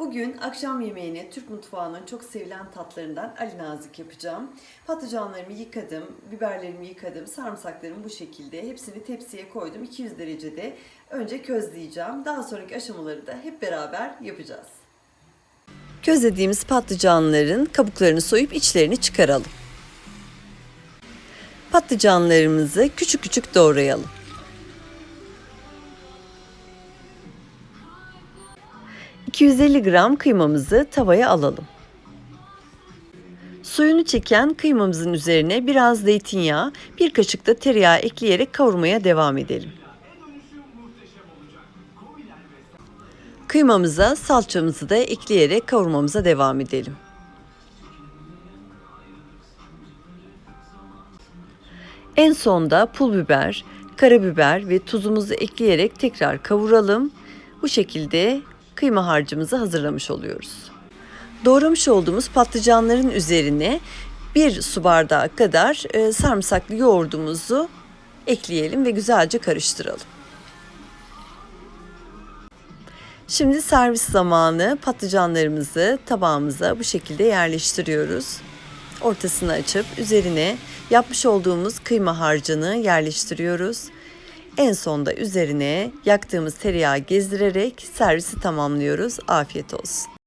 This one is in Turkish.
Bugün akşam yemeğine Türk mutfağının çok sevilen tatlarından Ali Nazik yapacağım. Patlıcanlarımı yıkadım, biberlerimi yıkadım, sarımsaklarımı bu şekilde. Hepsini tepsiye koydum. 200 derecede önce közleyeceğim. Daha sonraki aşamaları da hep beraber yapacağız. Közlediğimiz patlıcanların kabuklarını soyup içlerini çıkaralım. Patlıcanlarımızı küçük küçük doğrayalım. ...250 gram kıymamızı tavaya alalım. Suyunu çeken kıymamızın üzerine biraz zeytinyağı, bir kaşık da tereyağı ekleyerek kavurmaya devam edelim. Kıymamıza salçamızı da ekleyerek kavurmamıza devam edelim. En sonda pul biber, karabiber ve tuzumuzu ekleyerek tekrar kavuralım. Bu şekilde kıyma harcımızı hazırlamış oluyoruz. Doğramış olduğumuz patlıcanların üzerine bir su bardağı kadar e, sarımsaklı yoğurdumuzu ekleyelim ve güzelce karıştıralım. Şimdi servis zamanı patlıcanlarımızı tabağımıza bu şekilde yerleştiriyoruz. Ortasını açıp üzerine yapmış olduğumuz kıyma harcını yerleştiriyoruz. En sonda üzerine yaktığımız tereyağı gezdirerek servisi tamamlıyoruz. Afiyet olsun.